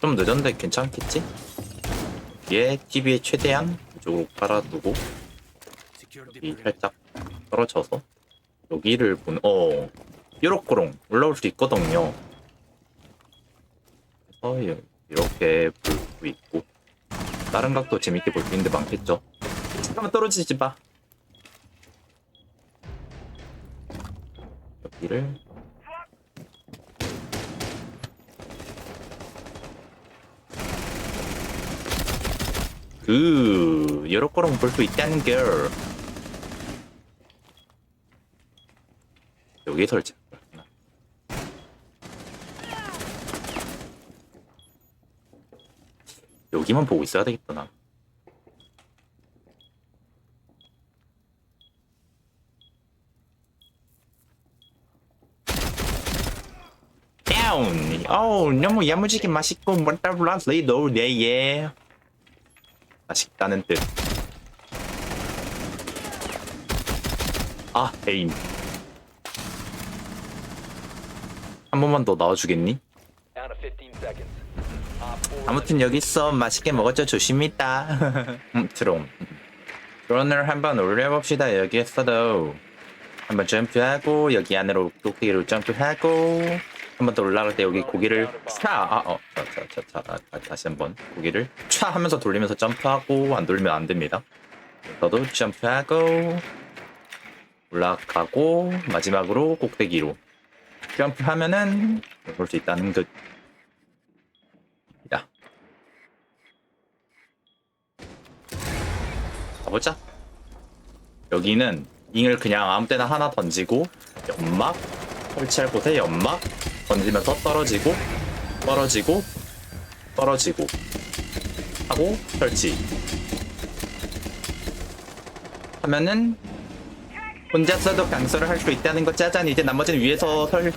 좀 늦었는데 괜찮겠지? 얘 TV에 최대한 이쪽으로 깔아두고 이 살짝 떨어져서 여기를 본, 어, 뾰로꼬롱 올라올 수 있거든요. 그래서 여- 이렇게 볼 수 있고 다른 각도 재밌게 볼 수 있는데 많겠죠. 잠깐만 떨어지지 마. 여기를 그 여러 거랑 볼 수 있다는 걸 여기 설치. 여기만 보고 있어야 되겠다 나. 다운. 어우 너무 야무지게 맛있고 뭐라블라스리도 네예. 맛있다는 뜻. 아 에임. 한 번만 더 나와주겠니? Down to 15 seconds. Op 4 아무튼 여기 있어 맛있게 먹었죠 조심이다 음, 드론 드론을 한번 올려봅시다 여기 있어도 한번 점프하고 여기 안으로 꼭대기로 점프하고 한 번 더 올라갈 때 여기 고개를 차아어 자 자자 다시 한 번 고개를 차 하면서 돌리면서 점프하고 안 돌리면 안 됩니다 저도 점프하고 올라가고 마지막으로 꼭대기로 점프하면은 볼 수 있다는 듯 야. 가보자. 여기는 잉을 그냥 아무 때나 하나 던지고 연막 설치할 곳에 연막 던지면서 떨어지고 떨어지고 떨어지고 하고 설치 하면은 혼자서도 강설을 할 수 있다는 거 짜잔 이제 나머지는 위에서 설.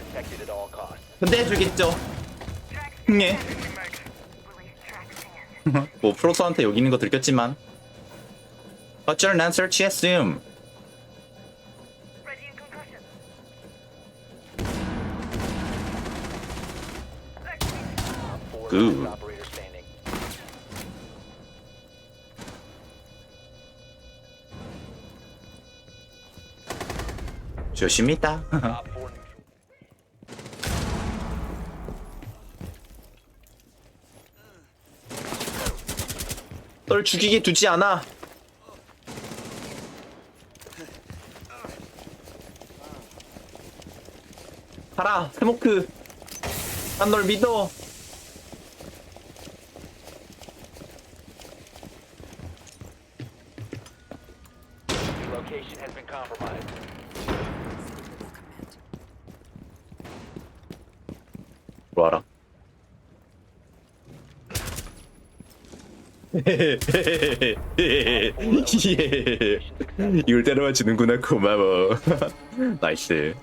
근데 해주겠죠 네. 뭐 프로서한테 여기 있는 거 들켰지만 어쩔 난 설치했음 Standing. 조심이다 Op 4 neutral. 널 죽이게 두지 않아 가라 스모크 난 널 믿어 location has been compromised. 들어와라 이걸 때려와 주는구나 고마워 나이스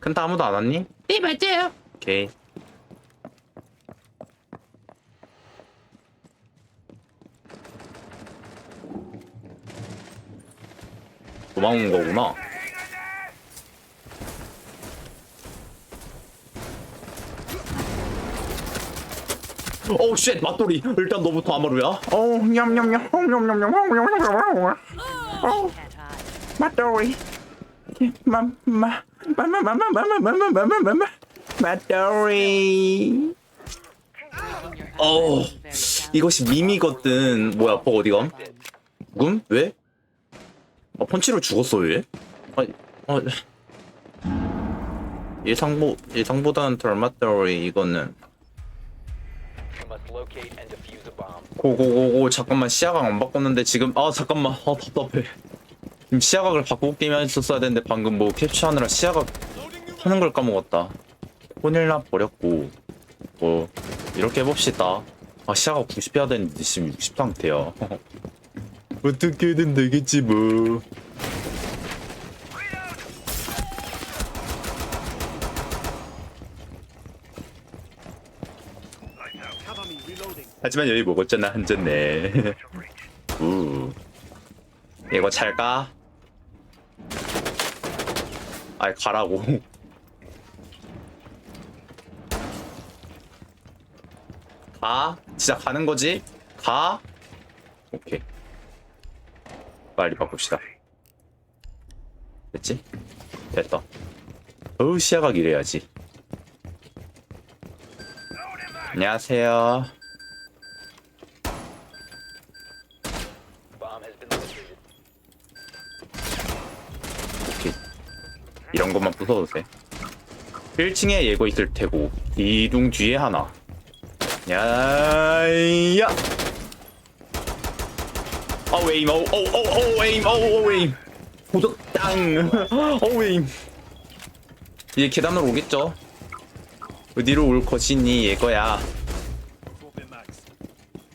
근데 아무도 안 왔니? 네 맞아요 오케이 도망온 거구나. 오우 쉣 맞돌이 일단 너부터 아마루야 어우 냠냠냠 냠냠냠냠 어우 맞돌이 마 마마마마마마마마마마마마 맞돌이 어우 이것이 밈이거든 뭐야 버 어디감? 죽음? 왜? 아, 펀치로 죽었어 얘? 아니, 아, 예상보 예상보다는 덜 맞더리 이거는. 고고고고 잠깐만 시야각 안 바꿨는데 지금 아 잠깐만 아 답답해. 지금 시야각을 바꾸고 게임 했었어야 되는데 방금 뭐 캡처하느라 시야각 하는 걸 까먹었다. 혼일나 버렸고 뭐 이렇게 해봅시다. 아 시야각 90 해야 되는데 지금 60 상태야. 어떻게든 되겠지 뭐. 하지만 여기 먹었잖아 한잔네 우. 이거 잘 가. 아이 가라고. 가. 진짜 가는 거지? 가. 오케이. 빨리 바꿉시다. 됐지? 됐다. 어우 시야가 이래야지. 안녕하세요. Bomb has been located. 오케이. 이런 것만 부숴도 돼. 1층에 예고 있을 테고 이둥 뒤에 하나. 야야. 어 에임 어어어 에임 어 에임. 도적 땅. 어 에임. 이제 계단으로 오겠죠? 어디로 올 것이니 얘거야.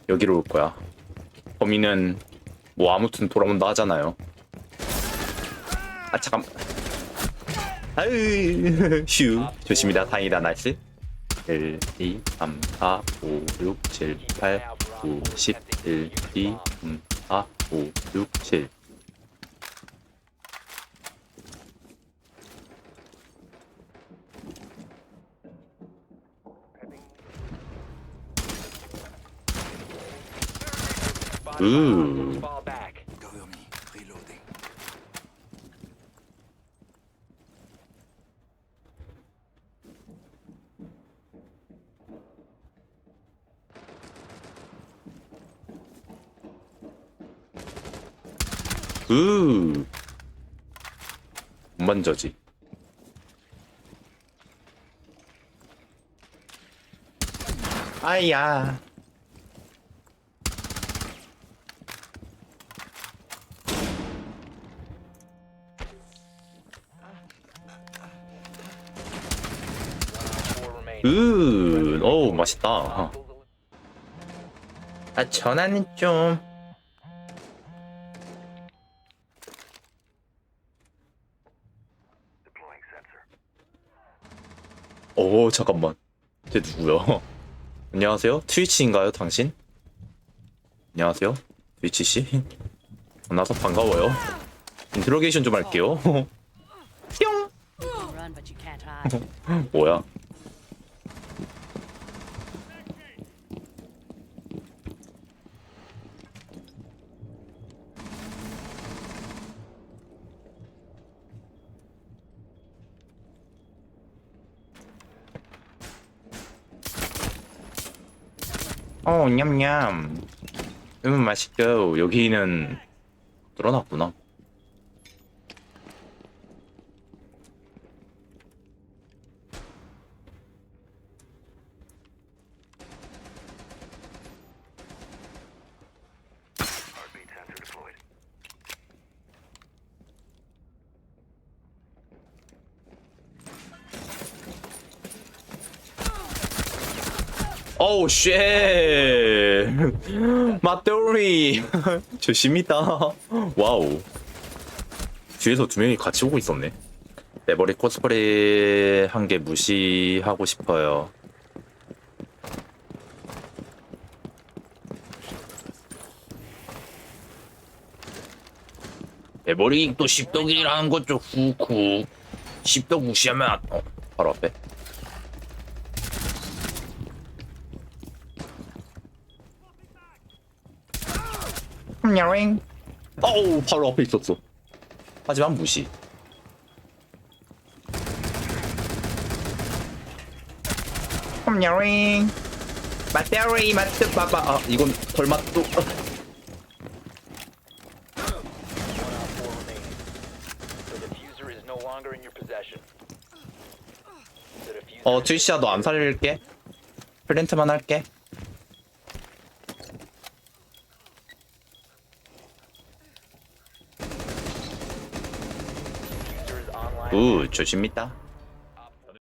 여기로 올 거야. 범인은 뭐 아무튼 돌아온다 하잖아요. 아 잠깐. 아유. 휴 조심이다. 다행이다 나이스 1 2 3 4 5 6 7 8 9 10 1 2 3 4 5 6 7 Spot Ooh. 으 먼저지. 아야. Four remaining. 으 어우 맛있다. 아 전화는 좀 오 잠깐만. 쟤 누구야? 안녕하세요. 트위치인가요 당신? 안녕하세요. 트위치 씨? 만나서 반가워요. 인트로게이션 좀 할게요. 뿅. 뭐야 어 냠냠. 음 맛있죠. 여기는 뚫어놨구나 오우 쉣 맞돌이. 조심이다. 와우. 뒤에서 두 명이 같이 오고 있었네. 내 머리 코스프레 한 게 무시하고 싶어요. 내 머리 또 십덕이라는 거죠 후쿠 십덕 무시하면 안- 어 바로 앞에 냐잉 어우 바로 앞에 있었어 하지만 무시 냐잉 맛대리 맛대 빠빠 아 이건 덜 맛도 어 트위시야 너 안 살릴게 플랜트만 할게 우 조심있다